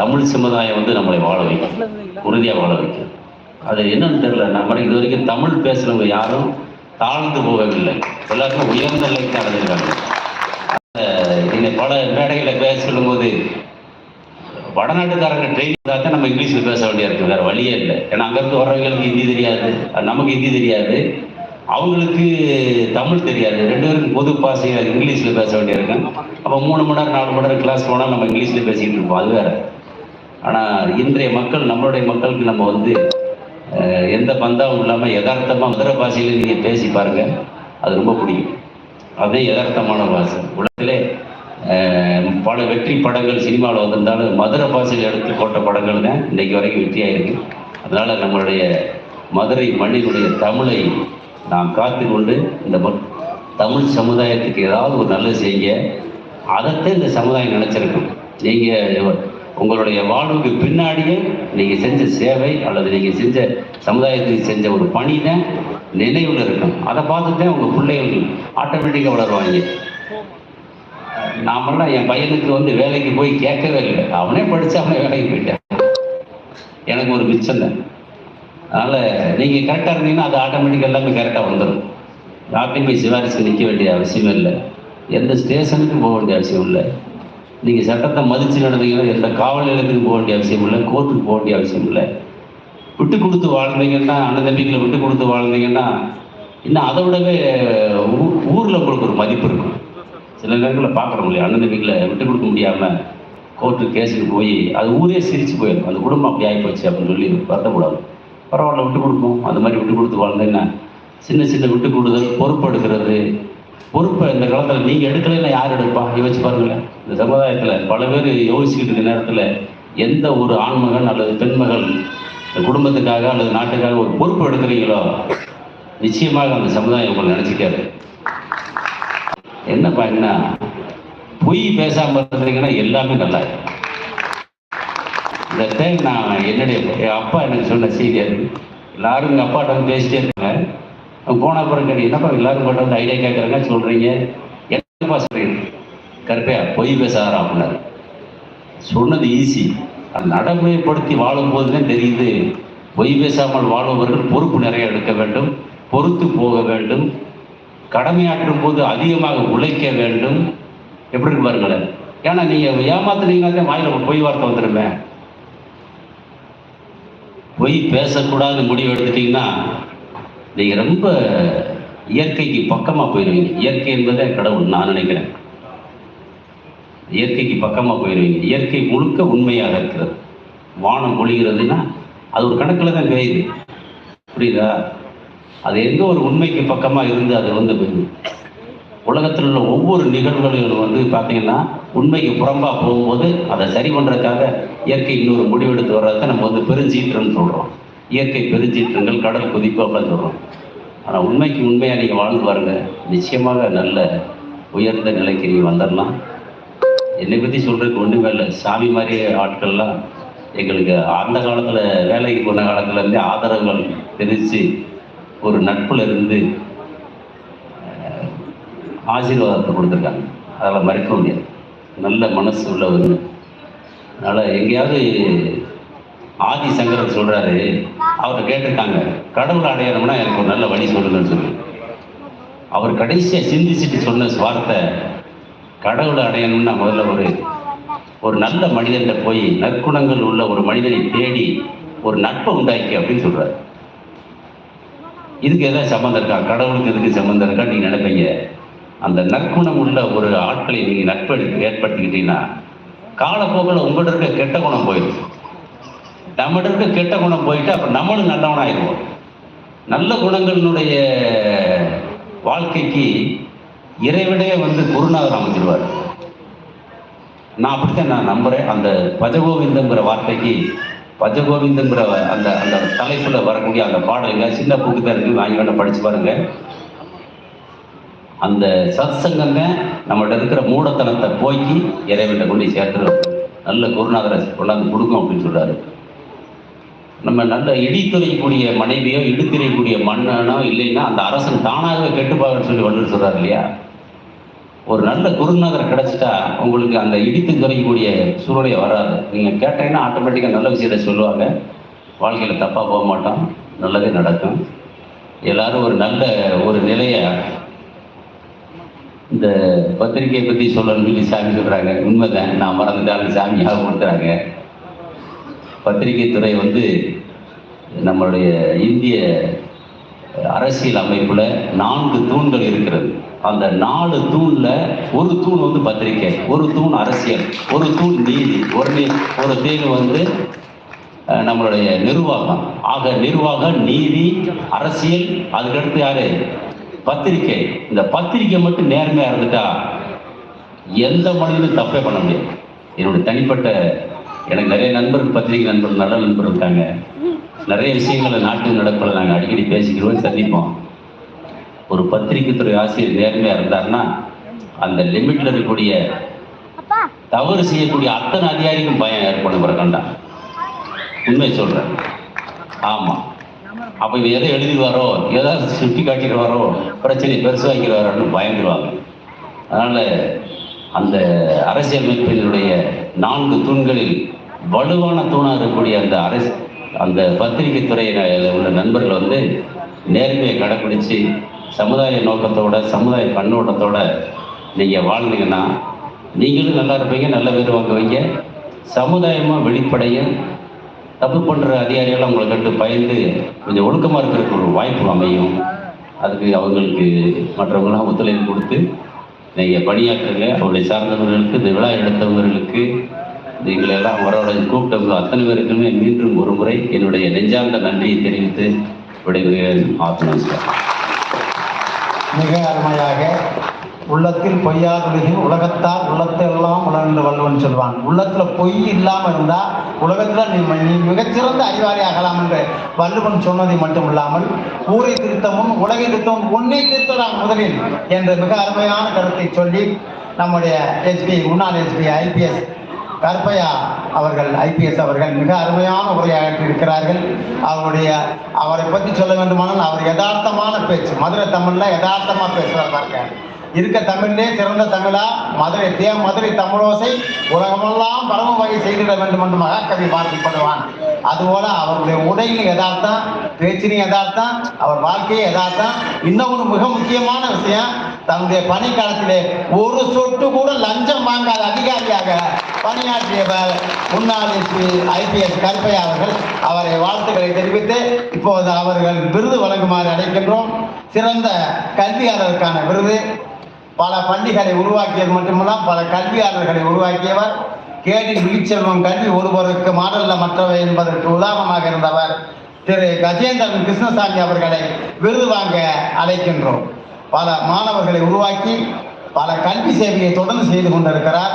தமிழ் சமுதாயம் வந்து நம்மளை வாழ வைக்கும். உறுதியாக வாழ வைக்கும். அது என்னன்னு தெரியல. நம்ம இது வரைக்கும் தமிழ் பேசுறவங்க யாரும் தாழ்ந்து போகவில்லை. எல்லாருக்கும் உயர்ந்த நிலைக்கு அடைஞ்சிருக்காங்க. இந்த பல மேடைகளை பேச சொல்லும்போது வடநாட்டுக்காரங்க ட்ரெயின் தான் நம்ம இங்கிலீஷில் பேச வேண்டியா இருக்கு. வேற வழியே இல்லை. ஏன்னா அங்கேருந்து வர்றவங்களுக்கு ஹிந்தி தெரியாது. நமக்கு ஹிந்தி தெரியாது. அவங்களுக்கு தமிழ் தெரியாது. ரெண்டு பேருக்கும் பொது பாசையில் இங்கிலீஷில் பேச வேண்டியிருக்கும் அப்போ மூணு மணி நேரம் நாலு மணி நேரம் கிளாஸ் போனால் நம்ம இங்கிலீஷில் பேசிக்கிட்டு இருப்போம். அது வேற. ஆனால் இன்றைய மக்கள் நம்மளுடைய மக்களுக்கு நம்ம வந்து எந்த பந்தாவும் இல்லாமல் யதார்த்தமாக மதுரை பாஷையில் நீங்கள் பேசி பாருங்க. அது ரொம்ப பிடிக்கும். அதே யதார்த்தமான பாஷை. உலகிலே பல வெற்றி படங்கள் சினிமாவில் வந்திருந்தாலும் மதுரை பாஷையில் எடுத்து போட்ட படங்கள் தான் இன்றைக்கு வரைக்கும் வெற்றியாக இருக்கு. அதனால் நம்மளுடைய மதுரை மண்ணினுடைய தமிழை நாம் காத்து கொண்டு இந்த மக்- தமிழ் சமுதாயத்துக்கு ஏதாவது ஒரு நல்லது செய்யுங்க அதைத்தான் இந்த சமுதாயம் நினச்சிருக்கும் நீங்கள் உங்களுடைய வாழ்வுக்கு பின்னாடியே நீங்கள் செஞ்ச சேவை அல்லது நீங்கள் செஞ்ச சமுதாயத்துக்கு செஞ்ச ஒரு பணி தான் நினைவில் இருக்கும் அதை பார்த்துட்டு உங்கள் பிள்ளைகள் ஆட்டோமேட்டிக்காக வளருவாங்க. நாமெல்லாம் என் பையனுக்கு வந்து வேலைக்கு போய் கேட்கவே இல்லை. அவனே படிச்சு அவனே வேலைக்கு போயிட்டான். எனக்கு ஒரு மிச்சம் தான் அதனால் நீங்கள் கரெக்டாக இருந்தீங்கன்னா அது ஆட்டோமேட்டிக்காக எல்லாமே கரெக்டாக வந்துடும் யார்ட்டையும் போய் சிவாரிசு நிற்க வேண்டிய அவசியம் இல்லை. எந்த ஸ்டேஷனுக்கும் போக வேண்டிய அவசியம் இல்லை. நீங்கள் சட்டத்தை மதித்து நடந்தீங்கன்னா எந்த காவல் நிலையத்துக்கு போக வேண்டிய அவசியம் இல்லை கோர்ட்டுக்கு போக வேண்டிய அவசியம் இல்லை. விட்டு கொடுத்து வாழ்ந்தீங்கன்னா அண்ணன் தம்பிகளை விட்டு கொடுத்து வாழ்ந்தீங்கன்னா இன்னும் அதை விடவே ஊரில் உங்களுக்கு ஒரு மதிப்பு இருக்கும். சில நேரங்களில் பார்க்குறோம் இல்லையா? அண்ணன் தம்பிகளை விட்டு கொடுக்க முடியாமல் கோர்ட்டு கேஸுக்கு போய் அது ஊரே சிரித்து போயிடும். அந்த குடும்பம் அப்படி ஆகிப்போச்சு அப்படின்னு சொல்லி வருத்தக்கூடாது பரவாயில்ல விட்டு கொடுப்போம். அந்த மாதிரி விட்டு கொடுத்து வாழ்ந்தேன்னா சின்ன சின்ன விட்டு கொடுதல் பொறுப்பு எடுக்கிறது பொறுப்பை இந்த காலத்தில் நீங்கள் எடுக்கலைன்னா யார் எடுப்பா? யோசிச்சு பாருங்களேன். இந்த சமுதாயத்தில் பல பேர் யோசிச்சுக்கிட்டு இருக்க நேரத்தில் எந்த ஒரு ஆண்மகன் அல்லது பெண்மகள் இந்த குடும்பத்துக்காக அல்லது நாட்டுக்காக ஒரு பொறுப்பு எடுக்கிறீங்களோ நிச்சயமாக அந்த சமுதாயம் உங்களை நினச்சிக்காது. என்ன? பாருங்கன்னா பொய் பேசாமல் இருந்தீங்கன்னா எல்லாமே நல்லா இந்த டைம் நான் என்னுடைய என் அப்பா எனக்கு சொன்ன செய்தி எல்லாரும் எங்கள் அப்பாட்ட வந்து பேசிட்டே இருக்காங்க. போன அப்புறம் கேட்டீங்க என்னப்பா எல்லாரும் போட்டு வந்து ஐடியா கேட்குறாங்க சொல்கிறீங்க என்னப்பா சொல்கிறீங்க கருப்பையா பொய் பேசாரா அப்படின்னாரு சொன்னது ஈஸி அது நடைமுறைப்படுத்தி வாழும்போது தான் தெரியுது. பொய் பேசாமல் வாழ்பவர்கள் பொறுப்பு நிறைய எடுக்க வேண்டும் பொறுத்து போக வேண்டும் கடமையாற்றும் போது அதிகமாக உழைக்க வேண்டும். எப்படி இருக்கு பாருங்களேன். ஏன்னா நீங்கள் ஏமாத்துனீங்கன்னா வாயில் பொய் வார்த்தை வந்துடுமே பொய் பேசக்கூடாதுன்னு முடிவு எடுத்துட்டீங்கன்னா நீங்கள் ரொம்ப இயற்கைக்கு பக்கமாக போயிடுவீங்க இயற்கை என்பதே கடவுள் நான் நினைக்கிறேன். இயற்கைக்கு பக்கமாக போயிடுவீங்க இயற்கை முழுக்க உண்மையாக இருக்கிறது. வானம் ஒழிகிறதுன்னா அது ஒரு கணக்கில் தான் கிடையுது புரியுதா? அது எந்த ஒரு உண்மைக்கு பக்கமாக இருந்து அது வந்து உலகத்தில் உள்ள ஒவ்வொரு நிகழ்வுகளும் வந்து பார்த்தீங்கன்னா உண்மைக்கு புறம்பாக போகும்போது அதை சரி பண்ணுறதுக்காக இயற்கை இன்னொரு முடிவெடுத்து வர்றதை நம்ம வந்து பெருஞ்சீற்றம்னு சொல்கிறோம் இயற்கை பெருஞ்சீற்றங்கள் கடல் கொதிப்பு அப்படின்னு சொல்கிறோம் ஆனால் உண்மைக்கு உண்மையாக நீங்கள் வாழ்ந்து பாருங்க நிச்சயமாக நல்ல உயர்ந்த நிலைக்கு நீங்கள் வந்துடலாம் என்னை பற்றி சொல்கிறதுக்கு ஒன்றுமே இல்லை. சாமி மாதிரி ஆட்கள்லாம் எங்களுக்கு அந்த காலத்தில் வேலைக்கு போன காலத்துலேருந்தே ஆதரவுகள் பிரித்து ஒரு நட்பில் இருந்து ஆசீர்வாதத்தை கொடுத்துருக்காங்க. அதெல்லாம் மறுக்க முடியாது. நல்ல மனசு உள்ளவங்க அதனால் எங்கேயாவது ஆதி சங்கரர் சொல்கிறாரு அவர் கேட்டிருக்காங்க கடவுள் அடையணும்னா எனக்கு ஒரு நல்ல வழி சொல்லுங்கன்னு சொல்லி. அவர் கடைசியாக சிந்திச்சுட்டு சொன்ன வார்த்தை கடவுளை அடையணும்னா முதல்ல ஒரு ஒரு நல்ல மனிதன்கிட்ட போய் நற்குணங்கள் உள்ள ஒரு மனிதனை தேடி ஒரு நட்பை உண்டாக்கி அப்படின்னு சொல்றாரு. இதுக்கு எதாவது சம்மந்தம் இருக்கா? கடவுளுக்கு இதுக்கு சம்மந்தம் இருக்கா? நீங்க நினைப்பீங்க. அந்த நற்குணம் உள்ள ஒரு ஆட்களை நீங்க நட்பு ஏற்படுத்திக்கிட்டீங்கன்னா காலப்போக்கில் உங்கள்கிட்ட இருக்க கெட்ட குணம் போயிடும். நம்மகிட்ட இருக்க கெட்ட குணம் போயிட்டு அப்புறம் நம்மளும் நல்லவனாயிருவோம் நல்ல குணங்களினுடைய வாழ்க்கைக்கு இறைவிடையே வந்து குருநாதர் அமைச்சிருவார் நான் அப்படித்தான் நான் நம்புகிறேன் அந்த பஜகோவிந்தங்கிற வார்த்தைக்கு பஜகோவிந்தங்கிற அந்த அந்த தலைப்பில் வரக்கூடிய அந்த பாடலுங்க சின்ன புக்கு தான் இருக்குது. வாங்கி வேணா படித்து பாருங்க. அந்த சத்சங்கம் நம்மகிட்ட இருக்கிற மூடத்தனத்தை போக்கி இறைவன்கிட்ட கொண்டு போய் நல்ல குருநாதரை கொண்டாந்து கொடுக்கும் அப்படின்னு சொல்கிறாரு நம்ம நல்ல இடித்துறையக்கூடிய மனைவியோ இடித்துறையக்கூடிய மன்னனோ இல்லைன்னா அந்த அரசன் தானாகவே கெட்டுப்பாகன்னு சொல்லி வள்ளுவர் சொல்றாரு இல்லையா? ஒரு நல்ல குருநகர் கிடைச்சிட்டா உங்களுக்கு அந்த இடித்து துறையக்கூடிய சூழ்நிலை வராது. நீங்கள் கேட்டீங்கன்னா ஆட்டோமேட்டிக்காக நல்ல விஷயத்தை சொல்லுவாங்க. வாழ்க்கையில் தப்பாக போக மாட்டோம். நல்லதே நடக்கும். எல்லாரும் ஒரு நல்ல ஒரு நிலையை இந்த பத்திரிகையை பற்றி சொல்லணும்னு சொல்லி சாமி சொல்கிறாங்க உண்மைதான். நான் மறந்துட்டாலும் சாமி கொடுத்துறாங்க. பத்திரிகை துறை வந்து நம்மளுடைய இந்திய அரசியல் அமைப்பில் நான்கு தூண்கள் இருக்கிறது. அந்த நாலு தூணில் ஒரு தூண் வந்து பத்திரிகை ஒரு தூண் அரசியல் ஒரு தூண் நீதி ஒரு ஒரு தூண் வந்து நம்மளுடைய நிர்வாகம். ஆக நிர்வாகம் நீதி அரசியல் அதுக்கடுத்து யாரு? பத்திரிகை. இந்த பத்திரிக்கை மட்டும் நேர்மையாக இருந்துட்டா எந்த மனிதனும் தப்பே பண்ண முடியாது. என்னுடைய தனிப்பட்ட எனக்கு நிறைய நண்பர்கள் பத்திரிகை நண்பர்கள் நல்ல நண்பர்கள் இருக்காங்க. நிறைய விஷயங்களை நாட்டில் நடப்பதை நாங்கள் அடிக்கடி பேசிக்கிறோம் சந்திப்போம். ஒரு பத்திரிகை துறை ஆசிரியர் நேர்மையா இருந்தாருன்னா அந்த லிமிட்ல இருக்கக்கூடிய தவறு செய்யக்கூடிய அத்தனை அதிகாரிக்கும் பயம் ஏற்படும் பிறக்கண்டா உண்மை சொல்றேன். ஆமா. அப்ப இவன் எதை எழுதிடுவாரோ ஏதாவது சுட்டி காட்டிடுவாரோ பிரச்சனை பெருசாக்கிடுவாரோன்னு பயந்துருவாங்க. அதனால அந்த அரசியலமைப்பினுடைய நான்கு தூண்களில் வலுவான தூணாக இருக்கக்கூடிய அந்த அரசு அந்த பத்திரிகை துறையில உள்ள நண்பர்கள் வந்து நேர்மையை கடைபிடிச்சு சமுதாய நோக்கத்தோட சமுதாய கண்ணோட்டத்தோட நீங்க வாழ்ந்தீங்கன்னா நீங்களும் நல்லா இருப்பீங்க நல்ல பேர் வாங்குவீங்க. சமுதாயமா வெளிப்படையும் தப்பு பண்ற அதிகாரிகள் அவங்களை கண்டு பயந்து கொஞ்சம் ஒழுக்கமா இருக்கிறதுக்கு ஒரு வாய்ப்பு அமையும். அதுக்கு அவங்களுக்கு மற்றவங்களாம் ஒத்துழைப்பு கொடுத்து நீங்க பணியாற்றுங்க அவருடைய சார்ந்தவர்களுக்கு இந்த விழா எடுத்தவர்களுக்கு நீங்கள் எல்லாம் அவரோட கூப்பிட்டவங்க அத்தனை பேருக்குமே மீண்டும் ஒரு முறை என்னுடைய நெஞ்சார்ந்த நன்றியை தெரிவித்து விடைபெறுகிறேன். ஆத்மா சார் மிக அருமையாக உள்ளத்தில் பொய்யாதுலகின் உலகத்தால் உள்ளத்தெல்லாம் உணர்ந்து வல்லுவன் சொல்வான். உள்ளத்தில் பொய் இல்லாமல் இருந்தால் உலகத்தில் நீ நீ மிகச்சிறந்த அறிவாளி ஆகலாம் என்று வல்லுவன் சொன்னதை மட்டும் இல்லாமல் ஊரை திருத்தமும் உலகை திருத்தமும் உன்னை திருத்தலாம் முதலில் என்ற மிக அருமையான கருத்தை சொல்லி நம்முடைய எஸ்பி முன்னாள் எஸ்பி ஐபிஎஸ் கருப்பையா அவர்கள் ஐபிஎஸ் அவர்கள் மிக அருமையான உரையாற்றி இருக்கிறார்கள் அவருடைய அவரை பற்றி சொல்ல வேண்டுமானால் அவர் யதார்த்தமான பேச்சு மதுரை தமிழில் யதார்த்தமாக பேசுகிறார் பார்க்க இருக்க தமிழே சிறந்த தமிழா? மதுரை தே மதுரை தமிழோசை. உலகமெல்லாம் பரம வகை செய்திட வேண்டும் என்று மகாகவி பார்க்கப்படுவான் அதுபோல அவருடைய உடையின் யதார்த்தம் பேச்சின் யதார்த்தம் அவர் வாழ்க்கையை யதார்த்தம். இன்னொரு மிக முக்கியமான விஷயம் தன்னுடைய பணிக்காலத்திலே ஒரு சொட்டு கூட லஞ்சம் வாங்காத அதிகாரியாக பணியாற்றியவர் முன்னாள் ஐபிஎஸ் கருப்பையா அவர்கள் அவரை வாழ்த்துக்களை தெரிவித்து இப்போது அவர்கள் விருது வழங்குமாறு அழைக்கின்றோம். சிறந்த கல்வியாளருக்கான விருது. பல பள்ளிகளை உருவாக்கியது மட்டுமல்ல பல கல்வியாளர்களை உருவாக்கியவர் கேடி விழிச்செல்வம் கல்வி ஒருவருக்கு மாடல்ல மற்றவை என்பதற்கு உதாரணமாக இருந்தவர் திரு கஜேந்திரன் கிருஷ்ணசாமி அவர்களை விருது வாங்க அழைக்கின்றோம். பல மாணவர்களை உருவாக்கி பல கல்வி சேவையை தொடர்ந்து செய்து கொண்டிருக்கிறார்.